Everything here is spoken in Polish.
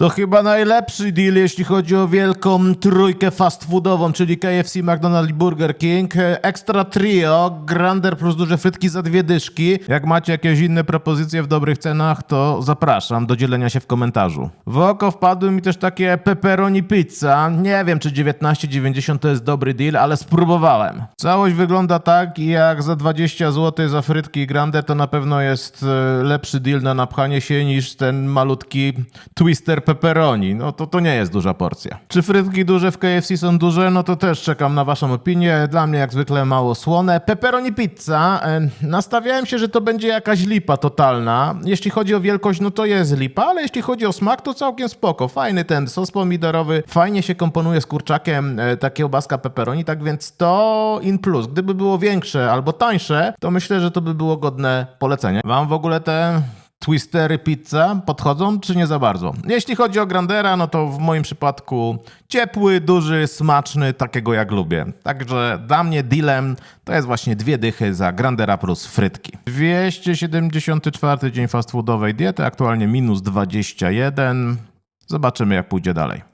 To chyba najlepszy deal, jeśli chodzi o wielką trójkę fast foodową, czyli KFC, McDonald's i Burger King. Extra Trio, Grander plus duże frytki za dwie dyszki. Jak macie jakieś inne propozycje w dobrych cenach, to zapraszam do dzielenia się w komentarzu. W oko wpadły mi też takie pepperoni pizza. Nie wiem, czy 19,90 to jest dobry deal, ale spróbowałem. Całość wygląda tak, jak za 20 zł za frytki i Grander to na pewno jest e, lepszy deal na napchanie się niż ten malutki twister pepperoni. No to to nie jest duża porcja. Czy frytki duże w KFC są duże? No to też czekam na waszą opinię. Dla mnie jak zwykle mało słone. Pepperoni pizza. Nastawiałem się, że to będzie jakaś lipa totalna. Jeśli chodzi o wielkość, no to jest lipa, ale jeśli chodzi o smak, to całkiem spoko. Fajny ten sos pomidorowy, fajnie się komponuje z kurczakiem e, ta kiełbaska pepperoni, tak więc to in plus. Gdyby było większe albo tańsze, to myślę, że to by było godne polecenia. Wam w ogóle te twistery pizza podchodzą, czy nie za bardzo? Jeśli chodzi o Grandera, no to w moim przypadku ciepły, duży, smaczny, takiego jak lubię. Także dla mnie dealem to jest właśnie dwie dychy za Grandera plus frytki. 274 dzień fast foodowej diety, aktualnie minus 21. Zobaczymy jak pójdzie dalej.